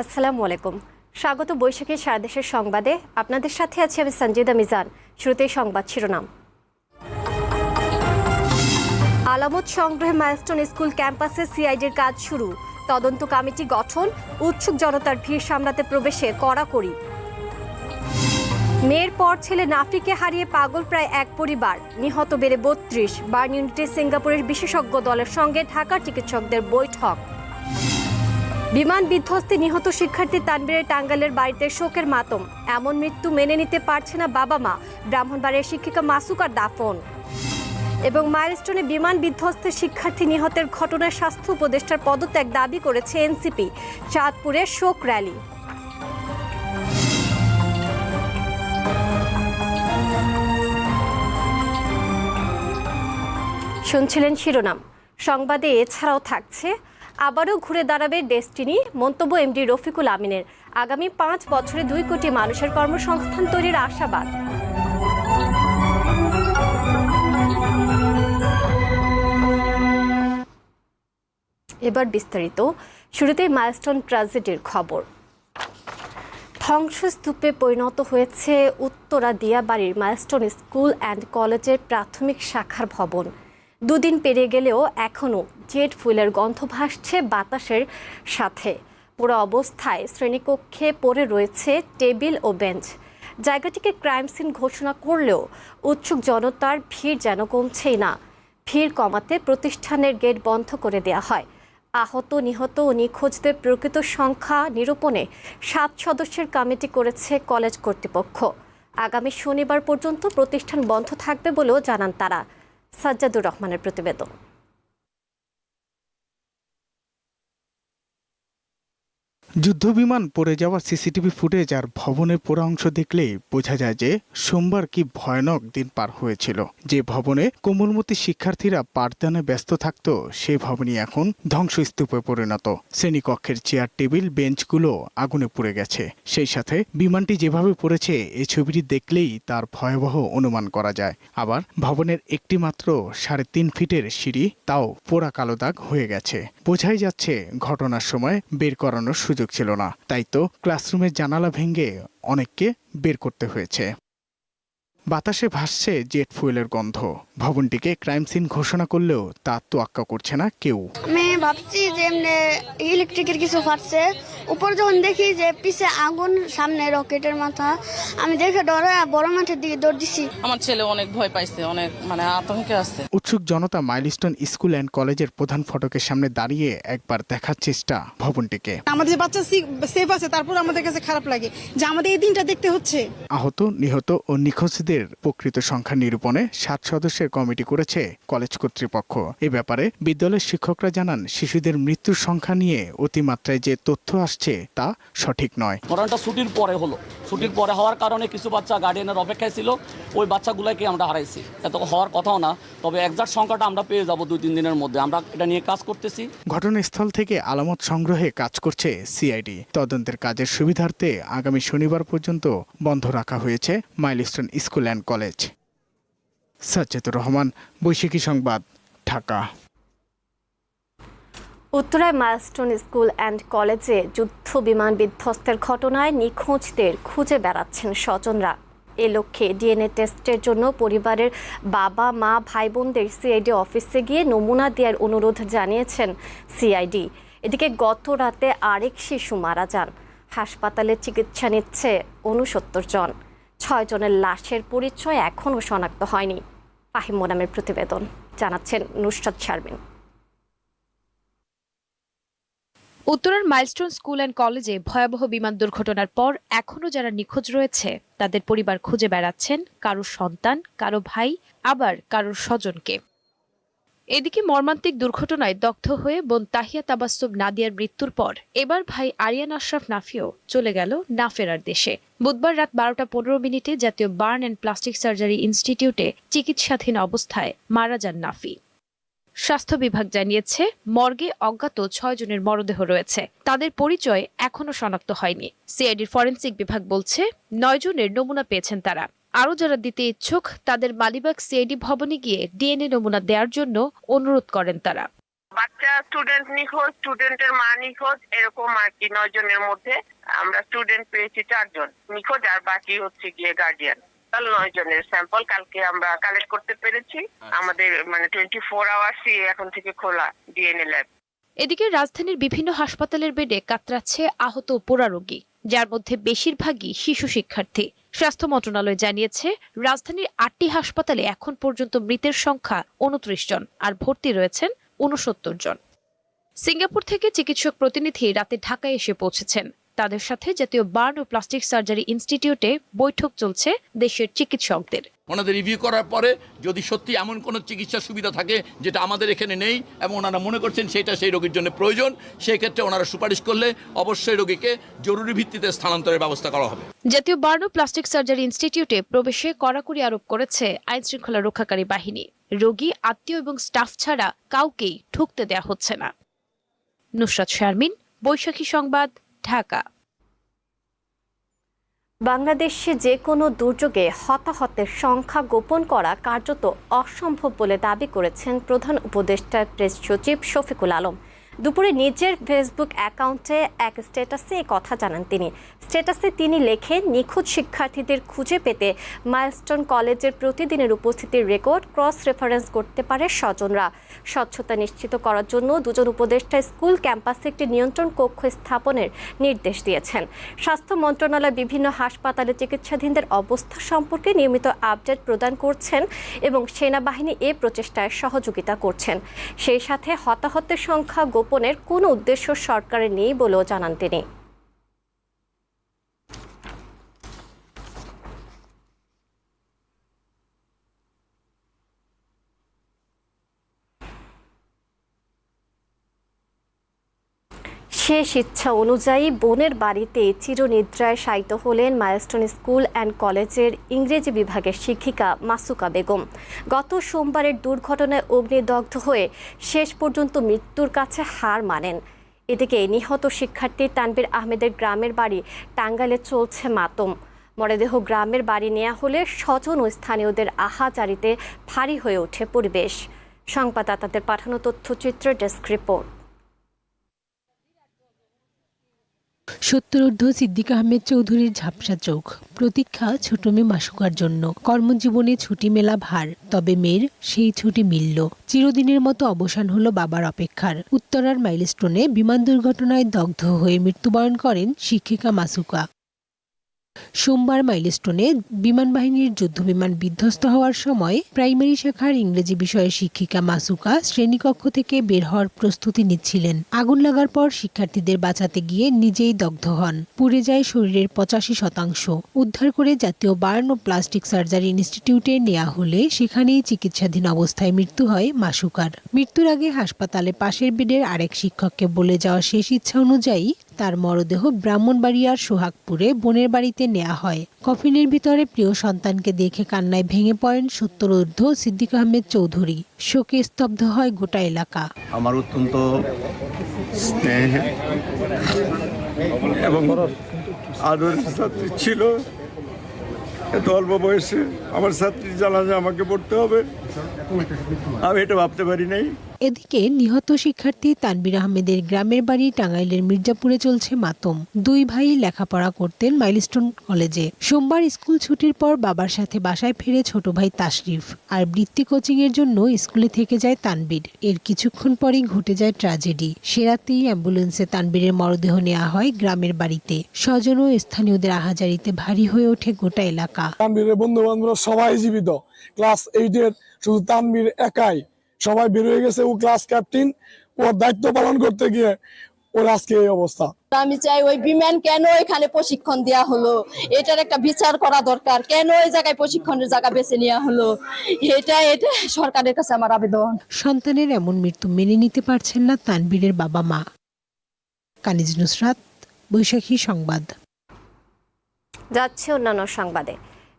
আসসালামু আলাইকুম। স্বাগত বৈশাখী সারা দেশের সংবাদে। আপনাদের সাথে আছি আমি সঞ্জিদা মিজান। শুরুতেই সংবাদ শিরোনাম। আলামত সংগ্রহে মাইলস্টোন স্কুল ক্যাম্পাসে সিআইডির কাজ শুরু। তদন্ত কমিটি গঠন, উৎসুক জনতার ভিড় সামলাতে প্রবেশে কড়াকড়ি। মেয়ের পর ছেলে নাফিকে হারিয়ে পাগল প্রায় এক পরিবার। নিহত বেড়ে বত্রিশ। বার্ন ইউনিটে সিঙ্গাপুরের বিশেষজ্ঞ দলের সঙ্গে ঢাকার চিকিৎসকদের বৈঠক। বিমান বিধ্বস্তে নিহত শিক্ষার্থী তানবীরের টাঙ্গাইলের বাড়িতে শোকের মাতম। এমন মৃত্যু মেনে নিতে পারছে না বাবা মা। ব্রাহ্মণবাড়িয়ার শিক্ষিকা মাসুকার দাফন। এবং মাইলস্টোনে বিমান বিধ্বস্তে শিক্ষার্থী নিহতের ঘটনায় স্বাস্থ্য উপদেষ্টার পদত্যাগ দাবি করেছে এনসিপি। চাঁদপুরে শোক র্যালি। শুনছিলেন শিরোনাম। সংবাদে এছাড়াও থাকছে আবারও ঘুরে দাঁড়াবে ডেস্টিনি, মন্তব্য এমডি রফিকুল আমিনের। আগামী পাঁচ বছরে দুই কোটি মানুষের কর্মসংস্থান তৈরির আশাবাদ। এবার বিস্তারিত শুরুতেই মাইলস্টোন ট্রাজেডির খবর। ধ্বংসস্তূপে পরিণত হয়েছে উত্তরা দিয়াবাড়ির মাইলস্টোন স্কুল অ্যান্ড কলেজের প্রাথমিক শাখার ভবন। দুদিন পেরিয়ে গেলেও এখনও জেট ফুলের গন্ধ ভাসছে বাতাসের সাথে। পুরো অবস্থায় শ্রেণীকক্ষে পড়ে রয়েছে টেবিল ও বেঞ্চ। জায়গাটিকে ক্রাইম সিন ঘোষণা করলেও উৎসুক জনতার ভিড় যেন কমছেই না। ভিড় কমাতে প্রতিষ্ঠানের গেট বন্ধ করে দেওয়া হয়। আহত, নিহত ও নিখোঁজদের প্রকৃত সংখ্যা নিরূপণে সাত সদস্যের কমিটি করেছে কলেজ কর্তৃপক্ষ। আগামী শনিবার পর্যন্ত প্রতিষ্ঠান বন্ধ থাকবে বলেও জানান তারা। সাজ্জাদুর রহমানের প্রতিবেদন। যুদ্ধবিমান পড়ে যাওয়া সিসিটিভি ফুটেজ আর ভবনের পোড়া অংশ দেখলেই বোঝা যায় যে সোমবার কি ভয়ানক দিন পার হয়েছিল। যে ভবনে কোমলমতি শিক্ষার্থীরা পাঠদানে ব্যস্ত থাকত সেই ভবনই এখন ধ্বংসস্তূপে পরিণত। শ্রেণীকক্ষের চেয়ার, টেবিল, বেঞ্চগুলো আগুনে পুড়ে গেছে। সেই সাথে বিমানটি যেভাবে পড়েছে এই ছবিটি দেখলেই তার ভয়াবহ অনুমান করা যায়। আবার ভবনের একটি মাত্র সাড়ে তিন ফিটের সিঁড়ি, তাও পোড়া কালো দাগ হয়ে গেছে। বোঝাই যাচ্ছে, ঘটনার সময় বের করানোর সুযোগ ছিল না। তাই তো ক্লাসরুমের জানালা ভেঙে অনেককে বের করতে হয়েছে। বাতাসে ভাসছে জেট ফুয়েলের গন্ধ। ভবনটিকে ক্রাইম সিন ঘোষণা করলেও তা তোয়াক্কা করছে না কেউ। আমি ভাবছি যে এমনি ইলেকট্রিকের কিছু ফাটছে। উপর যখন দেখি যে পিছে আগুন সামনে রকেটের মাথা আমি দেখে ডরে বড় মাঠের দিকে দৌড় দিছি। আমার ছেলে অনেক ভয় পাইছে অনেক মানে আতঙ্কে আছে। উৎসুক জনতা মাইলস্টোন স্কুল অ্যান্ড কলেজের প্রধান ফটকের সামনে দাঁড়িয়ে একবার দেখার চেষ্টা ভবনটিকে। আমাদের যে বাচ্চা সেফ আছে তারপর আমাদের কাছে খারাপ লাগে যে আমাদের এই দিনটা দেখতে হচ্ছে। আহত নিহত ও নিখোঁজদের প্রকৃত সংখ্যা নিরূপণে সাত সদস্যের কমিটি করেছে কলেজ কর্তৃপক্ষ। এ ব্যাপারে বিদ্যালয়ের শিক্ষকরা জানান শিশুদের মৃত্যুর সংখ্যা নিয়ে অতিমাত্রায় যে তথ্য আসছে তা সঠিক নয়। ঘটনাটা ছুটির পরে হলো। ছুটির পরে হওয়ার কারণে কিছু বাচ্চা গার্ডিয়ানের অপেক্ষায় ছিল। ওই বাচ্চাগুলোকে আমরা হারাইছি। এত হওয়ার কথাও না তবে একজাক্ট সংখ্যাটা আমরা পেয়ে যাব দুই তিন দিনের মধ্যে। আমরা এটা নিয়ে কাজ করতেছি। ঘটনাস্থল থেকে আলামত সংগ্রহে কাজ করছে সিআইডি। তদন্তের কাজের সুবিধার্থে আগামী শনিবার পর্যন্ত বন্ধ রাখা হয়েছে milestone school. And college. Sajjadur Rahman, Baishakhi সংবাদ, ঢাকা। উত্তরায় মাইলস্টোন স্কুল অ্যান্ড কলেজে যুদ্ধ, বিমান বিধ্বস্তের ঘটনায় নিখোঁজদের খুঁজে বেড়াচ্ছেন স্বজনরা। এ লক্ষ্যে ডিএনএ টেস্টের জন্য পরিবারের বাবা, মা ভাই বোনদের সিআইডি অফিসে গিয়ে নমুনা দেওয়ার অনুরোধ জানিয়েছেন সিআইডি। এদিকে গত রাতে আরেক শিশু মারা যান। হাসপাতালে চিকিৎসা নিচ্ছে উনসত্তর জন। ছয় জনের লাশের পরিচয় এখনও শনাক্ত হয়নি। ফাহিম মোনামের প্রতিবেদন, জানাচ্ছেন নুসরাত শারমিন। উত্তরার মাইলস্টোন স্কুল অ্যান্ড কলেজে ভয়াবহ বিমান দুর্ঘটনার পর এখনও যারা নিখোঁজ রয়েছে, তাদের পরিবার খুঁজে বেড়াচ্ছেন কারও সন্তান, কারও ভাই, আবার কারোর স্বজনকে। এদিকে মর্মান্তিক দুর্ঘটনায় দগ্ধ হয়ে বোন তাহিয়া তাবাস্সুম নাদিয়ার মৃত্যুর পর এবার ভাই আরিয়ান আশরাফ নাফিও চলে গেল না ফেরার দেশে। বুধবার রাত বারোটা পনেরো মিনিটে জাতীয় বার্ন অ্যান্ড প্লাস্টিক সার্জারি ইনস্টিটিউটে চিকিৎসাধীন অবস্থায় মারা যান নাফি। স্বাস্থ্য বিভাগ জানিয়েছে, মর্গে অজ্ঞাত ছয় জনের মরদেহ রয়েছে। তাদের পরিচয় এখনও শনাক্ত হয়নি। সিআইডির ফরেন্সিক বিভাগ বলছে, নয় জনের নমুনা পেয়েছেন তারা। আরও যারা দিতে ইচ্ছুক, তাদের মালিবাগ সিআইডি ভবনে গিয়ে ডিএনএ নমুনা দেওয়ার জন্য অনুরোধ করেন তারা। বাচ্চা স্টুডেন্ট নিখোঁজ স্টুডেন্টের মা নিখোঁজ এরকম আর কি নয় জনের মধ্যে আমরা স্টুডেন্ট পেয়েছি চারজন নিখোঁজ আর বাকি হচ্ছে গিয়ে গার্ডিয়ান নয় জনের স্যাম্পল কালকে আমরা কালেক্ট করতে পেরেছি। আমাদের মানে টোয়েন্টি ফোর আওয়ার্সই এখন থেকে খোলা ডিএনএ ল্যাব এদিকে রাজধানীর বিভিন্ন হাসপাতালের বেডে কাতরাচ্ছে আহত পোড়া রোগী যার মধ্যে বেশিরভাগই শিশু শিক্ষার্থী। স্বাস্থ্য মন্ত্রণালয় জানিয়েছে রাজধানীর আটটি হাসপাতালে এখন পর্যন্ত মৃতের সংখ্যা উনত্রিশ জন আর ভর্তি রয়েছেন উনসত্তর জন। সিঙ্গাপুর থেকে চিকিৎসক প্রতিনিধি রাতে ঢাকায় এসে পৌঁছেছেন। তাদের সাথে জাতীয় বার্ন ও প্লাস্টিক সার্জারি ইনস্টিটিউটে বৈঠক চলছে দেশের চিকিৎসকদের। ওনাদের রিভিউ করার পরে যদি সত্যি এমন কোনো চিকিৎসা সুবিধা থাকে যেটা আমাদের এখানে নেই এবং ওনারা মনে করছেন সেটা সেই রোগীর জন্য প্রয়োজন সেই ক্ষেত্রে ওনারা সুপারিশ করলে অবশ্যই রোগীকে জরুরি ভিত্তিতে স্থানান্তরের ব্যবস্থা করা হবে। জাতীয় বার্ন ও প্লাস্টিক সার্জারি ইনস্টিটিউটে প্রবেশে কড়াকড়ি আরোপ করেছে আইন শৃঙ্খলা রক্ষাকারী বাহিনী। রোগী আত্মীয় এবং স্টাফ ছাড়া কাউকেই ঢুকতে দেয়া হচ্ছে না। নুসরাত শারমিন বৈশাখী সংবাদ ঢাকা। বাংলাদেশে যে কোনো দুর্যোগে হতাহতের সংখ্যা গোপন করা কার্যত অসম্ভব বলে দাবি করেছেন প্রধান উপদেষ্টা প্রেস সচিব শফিকুল আলম। দুপুরে নিজের ফেসবুক অ্যাকাউন্টে এক স্ট্যাটাসে কথা জানান তিনি। স্ট্যাটাসে তিনি লেখেন নিখোঁজ শিক্ষার্থীদের খুঁজে পেতে মাইলস্টোন কলেজের প্রতিদিনের উপস্থিতির রেকর্ড ক্রস রেফারেন্স করতে পারে স্বজনরা। স্বচ্ছতা নিশ্চিত করার জন্য দুজন উপদেষ্টা স্কুল ক্যাম্পাসে একটি নিয়ন্ত্রণ কক্ষ স্থাপনের নির্দেশ দিয়েছেন। স্বাস্থ্য মন্ত্রণালয় বিভিন্ন হাসপাতালে চিকিৎসাধীনদের অবস্থা সম্পর্কে নিয়মিত আপডেট প্রদান করছেন এবং সেনাবাহিনী এ প্রচেষ্টায় সহযোগিতা করছেন। সেই সাথে হতাহতের সংখ্যা গোপনের কোনো উদ্দেশ্য সরকারের নেই বলেও জানান তিনি। শেষ ইচ্ছা অনুযায়ী বোনের বাড়িতে চিরনিদ্রায় শায়িত হলেন মাইলস্টোন স্কুল অ্যান্ড কলেজের ইংরেজি বিভাগের শিক্ষিকা মাসুকা বেগম। গত সোমবারের দুর্ঘটনায় অগ্নিদগ্ধ হয়ে শেষ পর্যন্ত মৃত্যুর কাছে হার মানেন। এদিকে নিহত শিক্ষার্থী তানবির আহমেদের গ্রামের বাড়ি টাঙ্গাইলে চলছে মাতম। মরদেহ গ্রামের বাড়ি নেওয়া হলে স্বজন ও স্থানীয়দের আহাজারিতে ভারী হয়ে ওঠে পরিবেশ। সংবাদদাতাদের পাঠানো তথ্যচিত্র ডেস্ক রিপোর্ট। সত্তরঊর্ধ্ব সিদ্দিক আহমেদ চৌধুরীর ঝাপসা চোখ। প্রতীক্ষা ছোট মেয়ে মাসুকার জন্য। কর্মজীবনে ছুটি মেলা ভার, তবে মেয়ের সেই ছুটি মিলল। চিরদিনের মতো অবসান হলো বাবার অপেক্ষার। উত্তরার মাইলস্টোনে বিমান দুর্ঘটনায় দগ্ধ হয়ে মৃত্যুবরণ করেন শিক্ষিকা মাসুকা। সোমবার মাইলস্টোনে বিমান বাহিনীর যুদ্ধবিমান বিধ্বস্ত হওয়ার সময় প্রাইমারি শাখার ইংরেজি বিষয়ের শিক্ষিকা মাসুকা শ্রেণীকক্ষ থেকে বের হওয়ার প্রস্তুতি নিচ্ছিলেন। আগুন লাগার পর শিক্ষার্থীদের বাঁচাতে গিয়ে নিজেই দগ্ধ হন। পুড়ে যায় শরীরের পঁচাশি শতাংশ। উদ্ধার করে জাতীয় বার্ন ও প্লাস্টিক সার্জারি ইনস্টিটিউটে নেওয়া হলে সেখানেই চিকিৎসাধীন অবস্থায় মৃত্যু হয় মাসুকার। মৃত্যুর আগে হাসপাতালে পাশের বেডের আরেক শিক্ষককে বলে যাওয়া শেষ ইচ্ছা অনুযায়ী তার মরদেহ ব্রাহ্মণবাড়িয়ার সোহাগপুরে বোনের বাড়িতে নেওয়া হয়। কফিনের ভিতরে প্রিয় সন্তানকে দেখে কান্নায় ভেঙে পড়েন সত্তর ঊর্ধ্ব সিদ্দিক আহমেদ চৌধুরী। শোকে স্তব্ধ হয় গোটা এলাকা। আমার অত্যন্ত স্নেহ এবং আদরের ছাত্রী ছিল। এত অল্প বয়সে আমার ছাত্রী জানাজা আমাকে পড়তে হবে। আমি এটা ভাবতে পারি নাই। এদিকে নিহত শিক্ষার্থী তানবির আহমেদের গ্রামের বাড়ি টাঙ্গাইলের মির্জাপুরে চলছে মাতম। দুই ভাই লেখাপড়া করতেন মাইলস্টোন কলেজে। সোমবার স্কুল ছুটির পর বাবার সাথে বাসায় ফিরে ছোট ভাই তাশরিফ। আর বৃত্তি কোচিং এর জন্য স্কুলে থেকে যায় তানবীর এর কিছুক্ষণ পরেই ঘটে যায় ট্র্যাজেডি সেরাতেই অ্যাম্বুলেন্সে তানবীরের মরদেহ নেওয়া হয় গ্রামের বাড়িতে। স্বজন ও স্থানীয়দের আহাজারিতে ভারী হয়ে ওঠে গোটা এলাকা। তানবীরের বন্ধু বান্ধবরা সবাই জীবিত। ক্লাস এইটের শুধু তানবীর একাই। সবাই বের হয়ে গেছে ও ক্লাস ক্যাপ্টেন ওর দায়িত্ব পালন করতে গিয়ে ওর আজকে এই অবস্থা। আমি চাই ওই বিমান কেন এখানে প্রশিক্ষণ দেওয়া হলো? এটার একটা বিচার করা দরকার। কেন ওই জায়গায় প্রশিক্ষণের জায়গা বেছে নেওয়া হলো? এটা এটা সরকারের কাছে আমার আবেদন। সন্তানের এমন মৃত্যু মেনে নিতে পারছেন না তানবীরের বাবা মা। কানিজ নুসরাত বৈশাখী সংবাদ। যাচ্ছে অন্যান্য সংবাদে।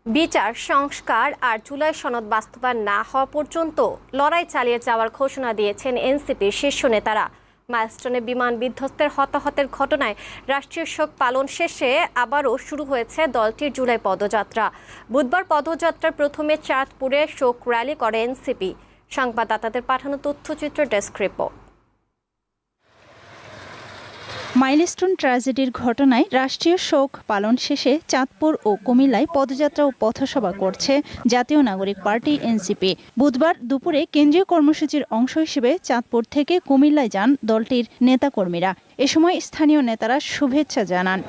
বিচার, সংস্কার আর জুলাই সনদ বাস্তবায়ন না হওয়া পর্যন্ত লড়াই চালিয়ে যাওয়ার ঘোষণা দিয়েছেন এনসিপির শীর্ষ নেতারা। মাইলস্টোনে বিমান বিধ্বস্তের হতাহতের ঘটনায় রাষ্ট্রীয় শোক পালন শেষে আবারও শুরু হয়েছে দলটির জুলাই পদযাত্রা। বুধবার পদযাত্রার প্রথমে চাঁদপুরে শোক র্যালি করে এনসিপি। সংবাদদাতাদের পাঠানো তথ্যচিত্র ডেস্ক রিপোর্ট। মাইলস্টোন ট্র্যাজেডির ঘটনায় রাষ্ট্রীয় শোক পালন শেষে চাঁদপুর ও কুমিল্লায় পদযাত্রা ও পথসভা করছে জাতীয় নাগরিক পার্টি এনসিপি। বুধবার দুপুরে কেন্দ্রীয় কর্মসূচির অংশ হিসেবে চাঁদপুর থেকে কুমিল্লায় যান দলটির নেতাকর্মীরা। এ সময় স্থানীয় নেতারা শুভেচ্ছা জানান।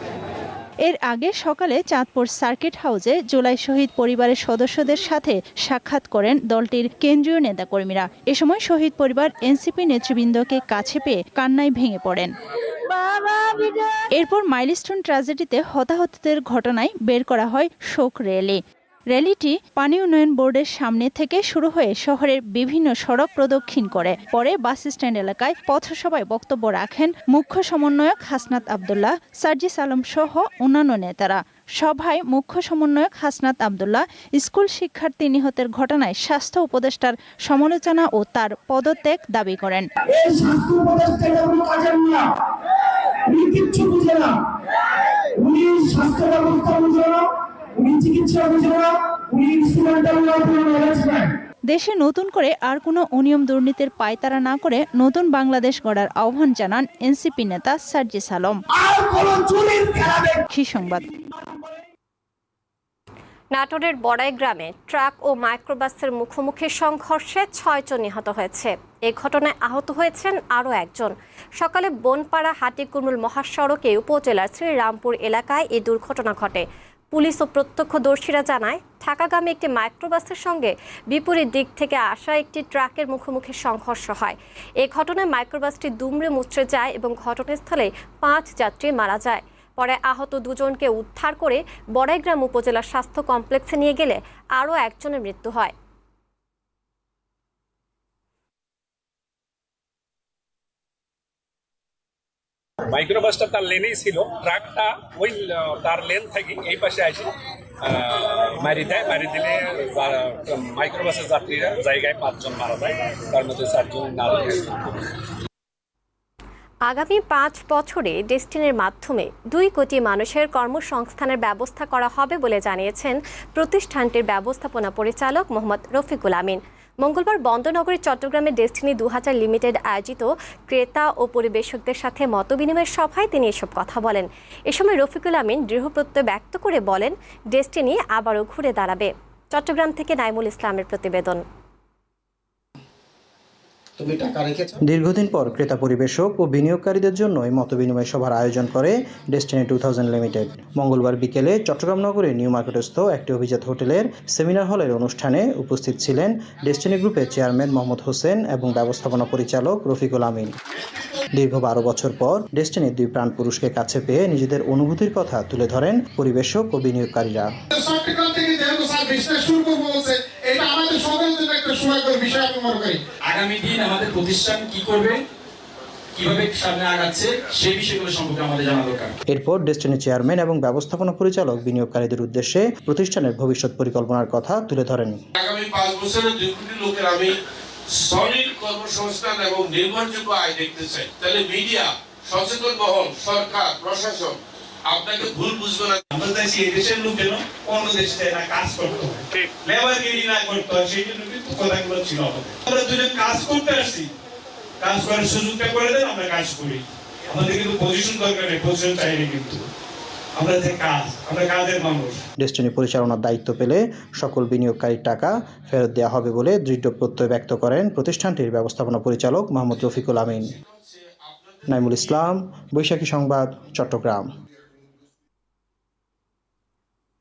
এর আগে সকালে চাঁদপুর সার্কিট হাউসে জুলাই শহীদ পরিবারের সদস্যদের সাথে সাক্ষাৎ করেন দলটির কেন্দ্রীয় নেতাকর্মীরা। এ সময় শহীদ পরিবার এনসিপি নেতৃবৃন্দকে কাছে পেয়ে কান্নায় ভেঙে পড়েন। এরপর মাইলস্টোন ট্র্যাজেডিতে হতাহতদের ঘটনায় বের করা হয় শোক র্যালি। র্যালিটি পানি উন্নয়ন বোর্ডের সামনে থেকে শুরু হয়ে শহরের বিভিন্ন সড়ক প্রদক্ষিণ করে। পরে বাস স্ট্যান্ড এলাকায় পথসভায় বক্তব্য রাখেন মুখ্য সমন্বয়ক হাসনাত আবদুল্লাহ, সার্জিস আলম সহ অন্যান্য নেতারা। সভায় মুখ্য সমন্বয়ক হাসনাত আবদুল্লাহ স্কুল শিক্ষার্থী নিহতের ঘটনায় স্বাস্থ্য উপদেষ্টার সমালোচনা ও তার পদত্যাগ দাবি করেন। উনি স্বাস্থ্য ব্যবস্থা না উনি চিকিৎসা না উনি দেশে নতুন করে আর কোনো অনিয়ম দুর্নীতির পায়তারা না করে নতুন বাংলাদেশ গড়ার আহ্বান জানান এনসিপি নেতা সার্জিস আলম। সংবাদ। নাটোরের বড়াই গ্রামে ট্রাক ও মাইক্রোবাসের মুখোমুখি সংঘর্ষে ছয়জন নিহত হয়েছে। এ ঘটনায় আহত হয়েছেন আরও একজন। সকালে বনপাড়া হাটিকুমরুল মহাসড়কে উপজেলার শ্রীরামপুর এলাকায় এই দুর্ঘটনা ঘটে। পুলিশ ও প্রত্যক্ষদর্শীরা জানায়, ঢাকাগামী একটি মাইক্রোবাসের সঙ্গে বিপরীত দিক থেকে আসা একটি ট্রাকের মুখোমুখি সংঘর্ষ হয়। এ ঘটনায় মাইক্রোবাসটি দুমড়ে মুচড়ে যায় এবং ঘটনাস্থলে পাঁচ যাত্রী মারা যায়। পরে আহত দুজনকে উদ্ধার করে বড়াইগ্রাম উপজেলা স্বাস্থ্য কমপ্লেক্সে নিয়ে গেলে আরও একজনের মৃত্যু হয়। মাইক্রোবাসটা তার লেনেই ছিল। ট্রাকটা ওই তার লেন থেকে এই পাশে আসে মারি দেয়। মারি দিলে মাইক্রোবাসের যাত্রীরা জায়গায় পাঁচজন মারা যায়। তার মধ্যে চারজন নারী। আগামী পাঁচ বছরে ডেস্টিনের মাধ্যমে দুই কোটি মানুষের কর্মসংস্থানের ব্যবস্থা করা হবে বলে জানিয়েছেন প্রতিষ্ঠানটির ব্যবস্থাপনা পরিচালক মোহাম্মদ রফিকুল আমিন। মঙ্গলবার বন্দরনগরী, চট্টগ্রামের ডেস্টিনি দু হাজার লিমিটেড আয়োজিত ক্রেতা ও পরিবেশকদের সাথে মতবিনিময়ের সভায় তিনি এসব কথা বলেন। এ সময় রফিকুল আমিন দৃঢ় প্রত্যয় ব্যক্ত করে বলেন, ডেস্টিনি আবারও ঘুরে দাঁড়াবে। চট্টগ্রাম থেকে নাইমুল ইসলামের প্রতিবেদন। দীর্ঘদিন পর ক্রেতা পরিবেশক ও বিনিয়োগকারীদের জন্য এই মতবিনিময় সভার আয়োজন করে ডেস্টিনি টু থাউজেন্ড লিমিটেড মঙ্গলবার বিকেলে চট্টগ্রাম নগরের নিউ মার্কেটস্থ একটি অভিজাত হোটেলের সেমিনার হলের অনুষ্ঠানে উপস্থিত ছিলেন ডেস্টিনি গ্রুপের চেয়ারম্যান মোহাম্মদ হোসেন এবং ব্যবস্থাপনা পরিচালক রফিকুল আমিন দীর্ঘ বারো বছর পর ডেস্টিনির দুই প্রাণ পুরুষকে কাছে পেয়ে নিজেদের অনুভূতির কথা তুলে ধরেন পরিবেশক ও বিনিয়োগকারীরা চট্টগ্রাম থেকে যেহেতু স্যার বিজনেস শুরু করব বলছে এটা আমাদের সকলের জন্য একটা করি আগামী দিন আমাদের প্রতিষ্ঠান কি করবে? কীভাবে সামনে আগাচ্ছে? সেই বিষয়গুলো সম্পর্কে আমাদের জানা দরকার। এরপর ডেস্টিনি চেয়ারম্যান এবং ব্যবস্থাপনা পরিচালক বিনিয়োগকারীদের উদ্দেশ্যে প্রতিষ্ঠানের ভবিষ্যৎ পরিকল্পনার কথা তুলে ধরেন। আগামী পাঁচ বছরে দুই কোটি লোকের আমি সলিড কর্মসংস্থান এবং নির্ভরযোগ্য আয় দেখতে চাই তাহলে মিডিয়া সচেতন মহল সরকার প্রশাসন আপনাকে ভুল বুঝবে না। আমরা চাইছি এই দেশের লোক যেন অন্য দেশে যায় না কাজ করতে হয়। লেবার গেরি না করতে হয় সেই জন্য কিন্তু কথাগুলো ছিল আমাদের। আমরা দুজন কাজ করতে আসছি। কাজ করার সুযোগটা করে দেন আমরা কাজ করি। আমাদের কিন্তু পজিশন দরকার নেই পজিশন চাইনি কিন্তু। আমরা যে কাজ আমরা কাজের মানুষ। ডেস্টিনি পরিচালনার দায়িত্ব পেলে সকল বিনিয়োগকারীর টাকা ফেরত দেওয়া হবে বলে দৃঢ় প্রত্যয় ব্যক্ত করেন প্রতিষ্ঠানটির ব্যবস্থাপনা পরিচালক মোহাম্মদ রফিকুল আমিন। নাইমুল ইসলাম বৈশাখী সংবাদ চট্টগ্রাম।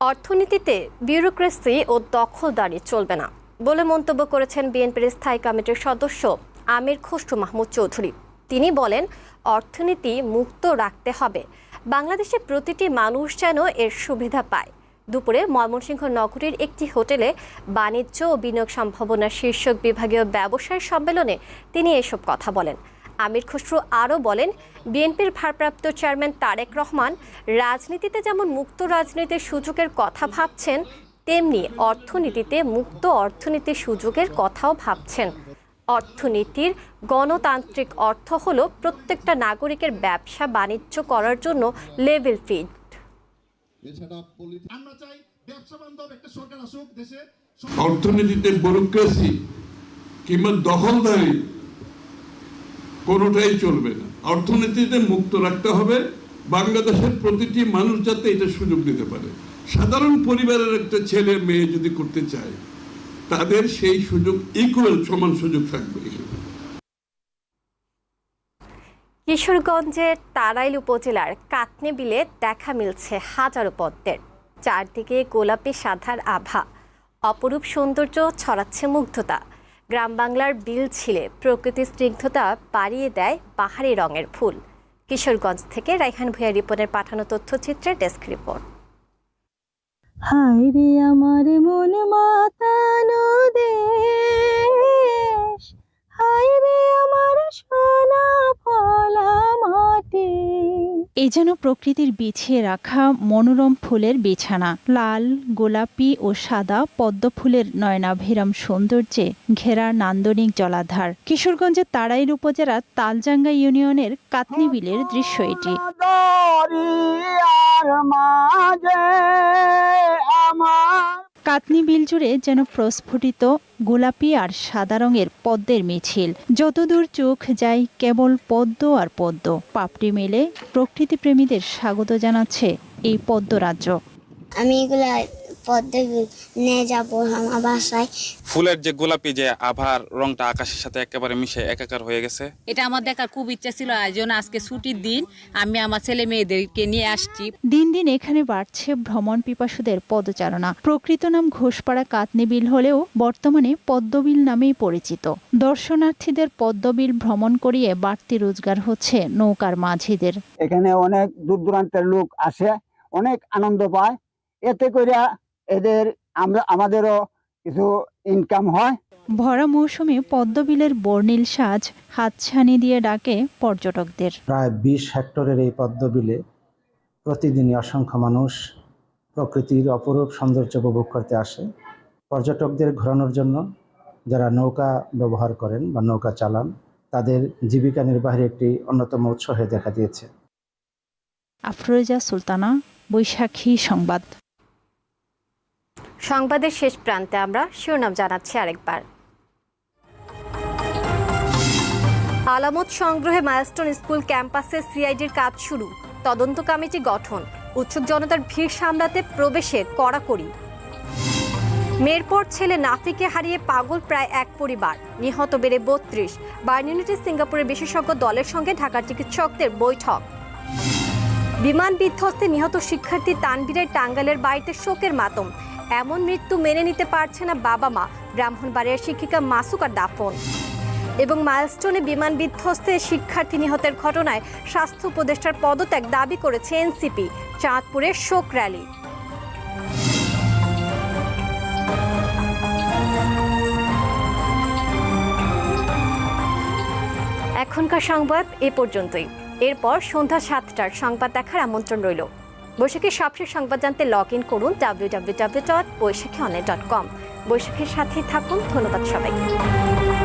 অর্থনীতিতে বিউরোক্রেসি ও দখলদারি চলবে না বলে মন্তব্য করেছেন বিএনপির স্থায়ী কমিটির সদস্য আমির খসরু মাহমুদ চৌধুরী। তিনি বলেন, অর্থনীতি মুক্ত রাখতে হবে। বাংলাদেশে প্রতিটি মানুষ যেন এর সুবিধা পায়। দুপুরে ময়মনসিংহ নগরীর একটি হোটেলে বাণিজ্য ও বিনিয়োগ সম্ভাবনা শীর্ষক বিভাগীয় ব্যবসায় সম্মেলনে তিনি এসব কথা বলেন। আমির খসরু আরও বলেন বিএনপির ভারপ্রাপ্ত চেয়ারম্যান তারেক রহমান রাজনীতিতে যেমন মুক্ত রাজনীতির সুযোগের কথা ভাবছেন তেমনি অর্থনীতিতে মুক্ত অর্থনীতির সুযোগের কথাও ভাবছেন। অর্থনীতির গণতান্ত্রিক অর্থ হলো প্রত্যেকটা নাগরিকের ব্যবসা বাণিজ্য করার জন্য লেভেল ফিল্ড অর্থনীতিতে ব্যুরোক্রেসি কিংবা দখলদারি কোনোটাই চলবে না। অর্থনীতিতে মুক্ত রাখতে হবে। বাংলাদেশের প্রতিটি মানুষ যাতে এটা সুযোগ দিতে পারে। সাধারণ পরিবারের একটা ছেলে মেয়ে যদি করতে চায়, তাদের সেই সুযোগ ইকুয়াল সমান সুযোগ থাকবে। কিশোরগঞ্জের তারাইল উপজেলার কাতনে বিলে দেখা মিলছে হাজারো পদ্মের। চারদিকে গোলাপি সাধার আভা। অপরূপ সৌন্দর্য ছড়াচ্ছে মুগ্ধতা। গ্রাম বাংলার বিল ছিলে। প্রকৃতির স্নিগ্ধতা বাড়িয়ে দেয় পাহাড়ি রঙের ফুল। কিশোরগঞ্জ থেকে রাইহান ভূঁইয়া রিপনের পাঠানো তথ্যচিত্রের ডেস্ক রিপোর্ট। হায় রে আমার মন মাতানো দেশ। হায় রে আমার সোনা এ যেন প্রকৃতির বিছিয়ে রাখা মনোরম ফুলের বিছানা। লাল, গোলাপি ও সাদা পদ্ম ফুলের নয়নাভিরাম সৌন্দর্যে ঘেরা নান্দনিক জলাধার। কিশোরগঞ্জের তাড়াইল উপজেলার তালজাঙ্গা ইউনিয়নের কাতনি বিলের দৃশ্য এটি। কাতনি বিল জুড়ে যেন প্রস্ফুটিত গোলাপি আর সাদা রঙের পদ্মের মিছিল। যতদূর চোখ যায় কেবল পদ্ম আর পদ্ম। পাপড়ি মেলে প্রকৃতি প্রেমীদের স্বাগত জানাচ্ছে এই পদ্ম রাজ্য আমি এগুলা পদ্মে নিয়ে যাব আমার বাসায়। ফুলের যে গোলাপি যে আভার রংটা আকাশের সাথে একেবারে মিশে একাকার হয়ে গেছে। এটা আমার দেখার খুব ইচ্ছা ছিল জন্য আজকে ছুটির দিন আমি আমার ছেলে মেয়েদেরকে নিয়ে আসছি। দিন দিন এখানে বাড়ছে ভ্রমণ পিপাসুদের পদচারণা। প্রকৃত নাম ঘোষপাড়া কাতনি বিল হলেও বর্তমানে পদ্মবিল নামেই পরিচিত। দর্শনার্থীদের পদ্মবিল ভ্রমণ করিয়ে বাড়তি রোজগার হচ্ছে নৌকার মাঝিদের। এখানে অনেক দূর দূরান্তের লোক আসে অনেক আনন্দ পায়। এতে করে এদের আমরা আমাদেরও কিছু ইনকাম হয়। ভরা মৌসুমে পদ্মবিলের বর্ণিল সাজ হাতছানি দিয়ে ডাকে পর্যটকদের। প্রায় বিশ হেক্টরের এই পদ্মবিলে প্রতিদিনই অসংখ্য মানুষ প্রকৃতির অপরূপ সৌন্দর্য উপভোগ করতে আসে। পর্যটকদের ঘোরানোর জন্য যারা নৌকা ব্যবহার করেন বা নৌকা চালান তাদের জীবিকা নির্বাহের একটি অন্যতম উৎস হয়ে দেখা দিয়েছে। আফরোজা সুলতানা বৈশাখী সংবাদ। সংবাদের শেষ প্রান্তে আমরা শিরোনাম জানাচ্ছি আরেকবার। আলামত সংগ্রহে মাইলস্টোন স্কুল ক্যাম্পাসে সিআইডির কাজ শুরু। তদন্ত কমিটি গঠন। উৎসুক জনতার ভিড় সামলাতে প্রবেশে কড়াকড়ি। মেয়ের পর ছেলে নাফিকে হারিয়ে পাগল প্রায় এক পরিবার। নিহত বেড়ে বত্রিশ। বার্ন ইউনিটি সিঙ্গাপুরের বিশেষজ্ঞ দলের সঙ্গে ঢাকার চিকিৎসকদের বৈঠক। বিমান বিধ্বস্তে নিহত শিক্ষার্থী তানবীরের টাঙ্গালের বাড়িতে শোকের মাতম। এমন মৃত্যু মেনে নিতে পারছে না বাবা মা। ব্রাহ্মণবাড়িয়ার শিক্ষিকা মাসুকার দাফন। এবং মাইলস্টোনে বিমান বিধ্বস্তে শিক্ষার্থী নিহতের ঘটনায় স্বাস্থ্য উপদেষ্টার পদত্যাগ দাবি করেছে এনসিপি, চাঁদপুরের শোক র্যালি। এখনকার সংবাদ এ পর্যন্তই। এরপর সন্ধ্যা সাতটার সংবাদ দেখার আমন্ত্রণ রইল। বৈশাখীর সবশেষ সংবাদ জানতে লগ ইন করুন W W W dot Baishakhi online dot com বৈশাখীর সাথে থাকুন, ধন্যবাদ সবাইকে।